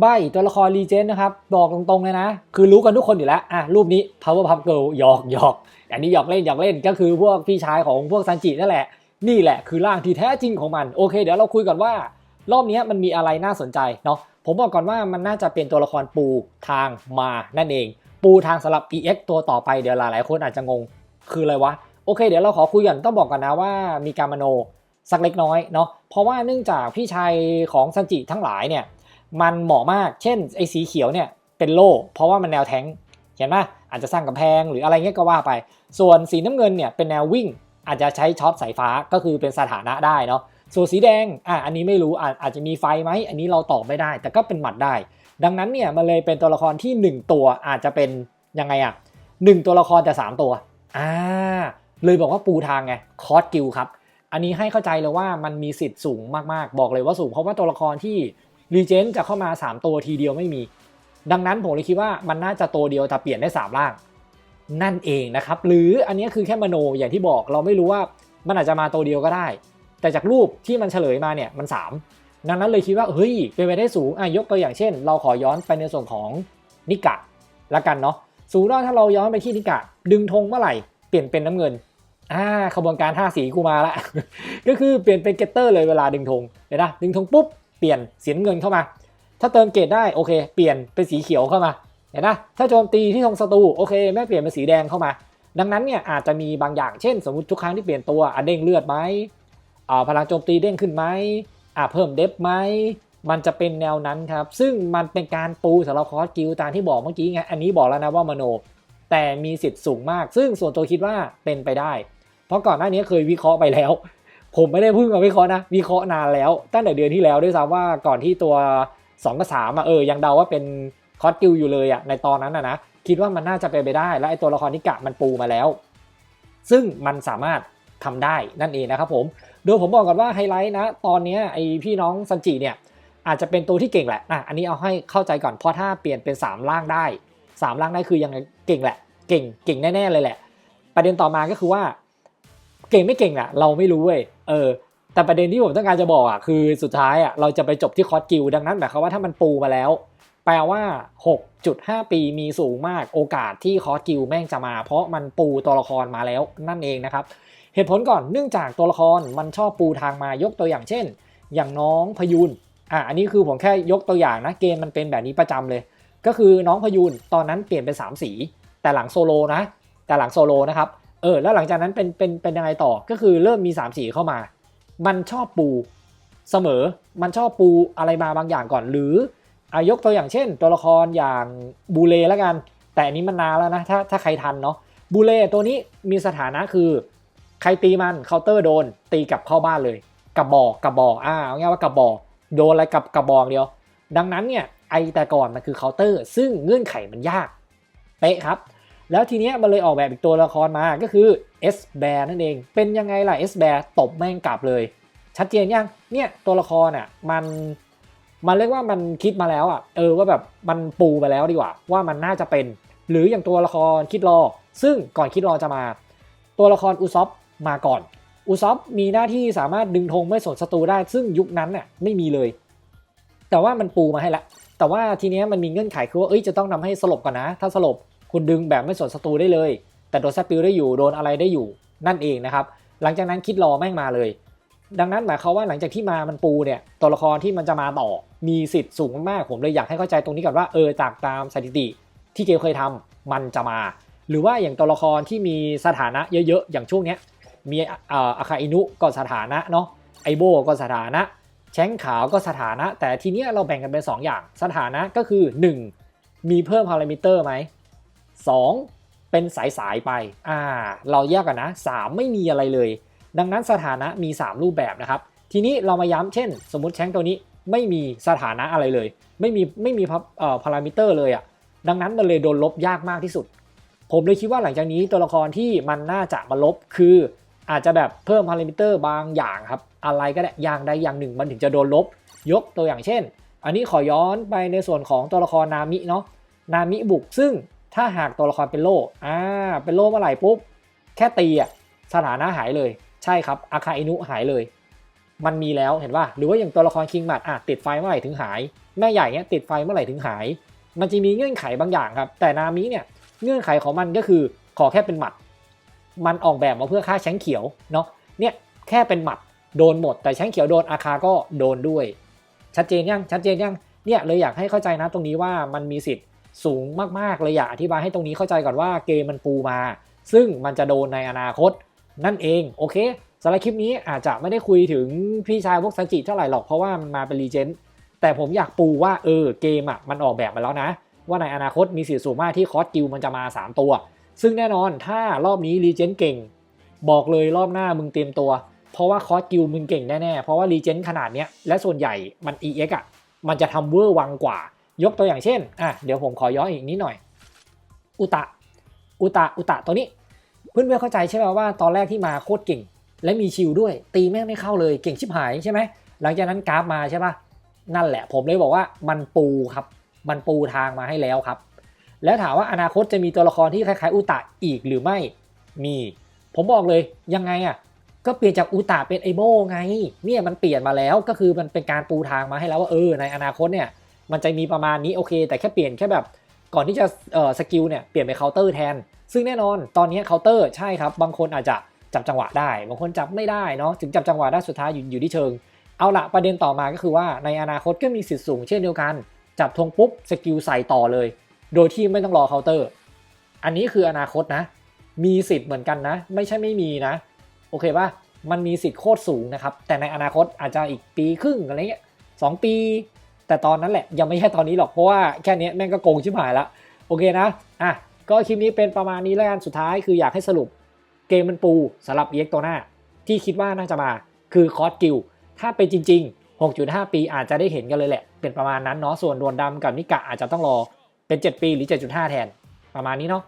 ใบตัวละครรีเจนนะครับบอกตรงๆเลยนะ คือรู้กันทุกคนอยู่แล้วอะรูปนี้ Power Pup Girl หยอกหยอกอันนี้หยอกเล่นหยอกเล่นก็คือพวกพี่ชายของพวกซันจินั่นแหละ นี่แหละคือร่างที่แท้จริงของมันโอเค เดี๋ยวเราคุยกันว่ารอบนี้มันมีอะไรน่าสนใจเนาะผมบอกก่อนว่ามันน่าจะเป็นตัวละครปูทางมานั่นเอง ปูทางสำหรับ EX ตัวต่อไปเดี๋ยวหลายๆคนอาจจะงงคืออะไรวะโอเค เดี๋ยวเราขอคุยกันต้องบอกกันนะว่ามีการมโนสักเล็กน้อยเนาะเพราะว่าเนื่องจากพี่ชายของซันจิทั้งหลายเนี่ย มันเหมาะมาก เช่นไอ้สีเขียวเนี่ยเป็นโล่ เพราะว่ามันแนวแทงเห็นไหมอาจจะสร้างกำแพงหรืออะไรเงี้ยก็ว่าไป ส่วนสีน้ำเงินเนี่ยเป็นแนววิ่ง อาจจะใช้ช็อตสายฟ้าก็คือเป็นสถานะได้เนาะส่วนสีแดงอะอันนี้ไม่รู้อาจอาจจะมีไฟไหมอันนี้เราตอบไม่ได้ แต่ก็เป็นหมัดได้ ดังนั้นเนี่ยมันเลยเป็นตัวละครที่ 1 ตัวอาจจะเป็นยังไงอะหนึ่งตัวละครแต่ 3 ตัวอ่าเลยบอกว่าปูทางไงคอร์สกิลครับ อันนี้ให้เข้าใจเลยว่ามันมีสิทธิ์สูงมากๆ บอกเลยว่าสูงเพราะว่าตัวละครที่ รีเจนจะเข้ามา 3 ตัวทีเดียวไม่มี ดังนั้นผมเลยคิดว่ามันน่าจะตัวเดียวแต่เปลี่ยนได้ 3 ร่าง นั่นเองนะครับ หรืออันนี้คือแค่มโนอย่างที่บอกเราไม่รู้ว่ามันอาจจะมาตัวเดียวก็ได้ แต่จากรูปที่มันเฉลยมาเนี่ยมัน 3 ดังนั้นเลยคิดว่าเฮ้ยเป็นไปได้สูงอะยกตัวอย่างเช่น เราขอย้อนไปในส่วนของนิกะละกันเนาะสูงว่าถ้าเราย้อนไปที่นิกะ ดึงธงเมื่อไหร่เปลี่ยนเป็นน้ำเงินอ่าขบวนการท่าสีกูมาละ ก็คือเปลี่ยนเป็นเกตเตอร์เลยเวลาดึงธงเห็นปะดึงธงปุ๊บ ปลี่ยนสีเงินเข้ามา ถ้าเติมเกตได้โอเค เปลี่ยนเป็นสีเขียวเข้ามาเห็นปะถ้าโจมตีที่ธงศัตรูโอเคแม่เปลี่ยนเป็นสีแดงเข้ามา ดังนั้นเนี่ยอาจจะมีบางอย่างเช่น สมมติทุกครั้งที่เปลี่ยนตัวอะเด้งเลือดไหมอ่าพลังโจมตีเด้งขึ้นไหมอ่าเพิ่มเดฟไหมมันจะเป็นแนวนั้นครับ ซึ่งมันเป็นการปูสำหรับคอร์สกิลตามที่บอกเมื่อกี้ไงอันนี้บอกแล้วนะว่ามโน แต่มีสิทธิ์สูงมาก ซึ่งส่วนตัวคิดว่าเป็นไปได้ เพราะก่อนหน้านี้เคยวิเคราะห์ไปแล้ว ผมไม่ได้เพิ่งมาวิเคราะห์นะวิเคราะห์นานแล้ว ตั้งแต่เดือนที่แล้วด้วยซ้ำว่าก่อนที่ตัว2กับ3อะเออยังเดาว่าเป็นคอสกิลอยู่เลยอะในตอนนั้นอะนะคิดว่ามันน่าจะเป็นไปได้ และไอตัวละครนิกะมันปูมาแล้ว ซึ่งมันสามารถทำได้นั่นเองนะครับผม โดยผมบอกก่อนว่าไฮไลท์นะ ตอนนี้ไอพี่น้องซันจิเนี่ยอาจจะเป็นตัวที่เก่งแหละอะอันนี้เอาให้เข้าใจก่อน เพราะถ้าเปลี่ยนเป็น3ร่างได้3ร่างได้คือยังเก่งแหละ เก่ง เก่งแน่ๆเลยแหละ ประเด็นต่อมาก็คือว่า เก่งไม่เก่งอะเราไม่รู้เว้ยเออ แต่ประเด็นที่ผมต้องการจะบอกอะคือสุดท้ายอะเราจะไปจบที่คอร์สกิลดังนั้นหมายความว่าถ้ามันปูมาแล้ว แปลว่า 6.5 ปีมีสูงมากโอกาสที่คอร์สกิลแม่งจะมา เพราะมันปูตัวละครมาแล้วนั่นเองนะครับเหตุผลก่อนเนื่องจากตัวละครมันชอบปูทางมายกตัวอย่างเช่น อย่างน้องพยูนอะอันนี้คือผมแค่ยกตัวอย่างนะเกมมันเป็นแบบนี้ประจำเลย ก็คือน้องพยูนตอนนั้นเปลี่ยนเป็น 3 สี แต่หลังโซโลนะแต่หลังโซโลนะครับ เออแล้วหลังจากนั้นเป็นเป็นเป็นยังไงต่อก็คือเริ่มมี 3 สีเข้ามา มันชอบปูเสมอมันชอบปูอะไรมาบางอย่างก่อนหรืออายกตัวอย่างเช่น ตัวละครอย่างบูเลแล้วกัน แต่อันนี้มันนานแล้วนะถ้าถ้าใครทันเนาะบูเลตัวนี้มีสถานะคือใครตีมันเคาน์เตอร์โดน ตีกลับเข้าบ้านเลยกระบอกกระบอกอ่าเอาง่ายว่ากระบอกโดนอะไรกับกระบอกเดียว ดังนั้นเนี่ยไอแต่ก่อนมันคือเคาน์เตอร์ ซึ่งเงื่อนไขมันยากเป๊ะครับ แล้วทีเนี้ยมันเลยออกแบบอีกตัวละครมาก็คือ S Bear นั่นเอง เป็นยังไงล่ะ S Bear ตบแม่งกลับเลย ชัดเจนยังเนี่ยตัวละครอะมันมันเรียกว่ามันคิดมาแล้วอะเออว่าแบบมันปูมาแล้วดีกว่า ว่ามันน่าจะเป็น หรืออย่างตัวละครคิดรอ ซึ่งก่อนคิดรอจะมา ตัวละครอุซอฟมาก่อน อุซอฟมีหน้าที่สามารถดึงธงไม่สนศัตรูได้ ซึ่งยุคนั้นน่ะไม่มีเลย แต่ว่ามันปูมาให้ละแต่ว่าทีเนี้ยมันมีเงื่อนไขคือว่าเอ้ยจะต้องทำให้สลบก่อนนะ ถ้าสลบ คุณดึงแบบไม่สนศัตรูได้เลย แต่โดนแซปิลได้อยู่โดนอะไรได้อยู่นั่นเองนะครับหลังจากนั้นคิดรอแม่งมาเลย ดังนั้นหมายความว่าหลังจากที่มามันปูเนี่ยตัวละครที่มันจะมาต่อมีสิทธิ์สูงมากๆผมเลยอยากให้เข้าใจตรงนี้ก่อนว่าเออจากตามสถิติ ที่เกลเคยทำมันจะมา หรือว่าอย่างตัวละครที่มีสถานะเยอะๆอย่างช่วงเนี้ยมีอาคาอินุก็สถานะเนาะไอโบก็สถานะแช้งขาวก็สถานะ แต่ทีเนี้ยเราแบ่งกันเป็น 2 อย่าง สถานะก็คือ 1 มีเพิ่มพารามิเตอร์ไหม 2 เป็นสายสายไปอ่าเราแยกกันนะ 3 ไม่มีอะไรเลย ดังนั้นสถานะมี 3 รูปแบบนะครับ ทีนี้เรามาย้ำเช่น สมมติแช้งตัวนี้ไม่มีสถานะอะไรเลย ไม่มีไม่มีเอ่อพารามิเตอร์เลยอะ่ะดังนั้นมันเลยโดนลบยากมากที่สุด ผมเลยคิดว่าหลังจากนี้ตัวละครที่มันน่าจะมาลบคืออาจจะแบบเพิ่มพารามิเตอร์บางอย่างครับ อะไรก็ได้อย่างใดอย่างหนึ่งมันถึงจะโดนลบ ยกตัวอย่างเช่น อันนี้ขอย้อนไปในส่วนของตัวละครนามิเนาะนามิบุกซึ่ง ถ้าหากตัวละครเป็นโล่อ่าเป็นโล่เมื่อไหร่ปุ๊บ แค่ตีอะสถานะหายเลย ใช่ครับอาคาอินุหายเลย มันมีแล้วเห็นป่ะหรือว่าอย่างตัวละครคิงบัตอะติดไฟเมื่อไหร่ถึงหาย แม่ใหญ่เนี้ยติดไฟเมื่อไหร่ถึงหาย มันจะมีเงื่อนไขบางอย่างครับ แต่นามิเนี่ยเงื่อนไขของมันก็คือขอแค่เป็นหมัด มันออกแบบมาเพื่อฆ่าแชงเขียวเนาะเนี่ยแค่เป็นหมัดโดนหมด แต่แชงเขียวโดนอาคาก็โดนด้วย ชัดเจนยังชัดเจนยังเนี่ยเลยอยากให้เข้าใจนะตรงนี้ว่ามันมีสิทธิ์ สูงมากๆเลยอยากอธิบายให้ตรงนี้เข้าใจก่อนว่าเกมมันปูมา ซึ่งมันจะโดนในอนาคต นั่นเองโอเคสำหรับคลิปนี้อาจจะไม่ได้คุยถึงพี่ชายพวกซันจิเท่าไหร่หรอกเพราะว่ามันมาเป็นรีเจนต์แต่ผมอยากปูว่าเออเกมอะมันออกแบบมาแล้วนะ ว่าในอนาคตมีสิทธิ์สูงมากที่คอสกิลมันจะมา 3 ตัว ซึ่งแน่นอนถ้ารอบนี้รีเจนต์เก่ง บอกเลยรอบหน้ามึงเตรียมตัว เพราะว่าคอสกิลมึงเก่งแน่ๆเพราะว่ารีเจนต์ขนาดเนี้ยและส่วนใหญ่มัน EX อะมันจะทำเวอร์วังกว่า ยกตัวอย่างเช่นอะเดี๋ยวผมขอย้อนอีกนิดหน่อย อุตะ อุตะ อุตะตัวนี้ เพื่อนๆเข้าใจใช่ไหมว่า ตอนแรกที่มาโคตรเก่ง และมีชิลด้วย ตีแม่งไม่เข้าเลยเก่งชิบหายใช่ไหมหลังจากนั้นกราฟมาใช่ปะนั่นแหละ ผมเลยบอกว่ามันปูครับ มันปูทางมาให้แล้วครับ แล้วถามว่าอนาคตจะมีตัวละครที่คล้ายๆ อุตะอีกหรือไม่มี ผมบอกเลยยังไงอะก็เปลี่ยนจากอุตะเป็นไอโบไง เนี่ยมันเปลี่ยนมาแล้วก็คือมันเป็นการปูทางมาให้แล้วว่าเออในอนาคตเนี่ย มันจะมีประมาณนี้โอเค แต่แค่เปลี่ยนแค่แบบก่อนที่จะสกิลเนี่ยเปลี่ยนเป็นเคาน์เตอร์แทน ซึ่งแน่นอนตอนนี้เคาน์เตอร์ใช่ครับ บางคนอาจจะจับจังหวะได้ บางคนจับไม่ได้เนาะถึงจับจังหวะได้สุดท้ายอยู่อยู่ที่เชิง เอาละประเด็นต่อมาก็คือว่าในอนาคตก็มีสิทธิ์สูงเช่นเดียวกัน จับธงปุ๊บสกิลใส่ต่อเลย โดยที่ไม่ต้องรอเคาน์เตอร์ อันนี้คืออนาคตนะ มีสิทธิ์เหมือนกันนะ ไม่ใช่ไม่มีนะ โอเคป่ะมันมีสิทธิ์โคตรสูงนะครับแต่ในอนาคตอาจจะอีกปีครึ่งอะไรเงี้ยสองปี แต่ตอนนั้นแหละยังไม่ใช่ตอนนี้หรอกเพราะว่าแค่นี้แม่งก็โกงชิบหายละโอเคนะอะก็คลิปนี้เป็นประมาณนี้แล้วกันสุดท้ายคืออยากให้สรุปเกมมันปูสำหรับ EX ตัวหน้า ที่คิดว่าน่าจะมาคือคอร์สกิลถ้าเป็นจริง ๆ 6.5 ปีอาจจะได้เห็นกันเลยแหละ เป็นประมาณนั้นเนาะส่วนดวนดำกับนิกะอาจจะต้องรอเป็น 7 ปีหรือ 7.5 แทน ประมาณนี้เนาะ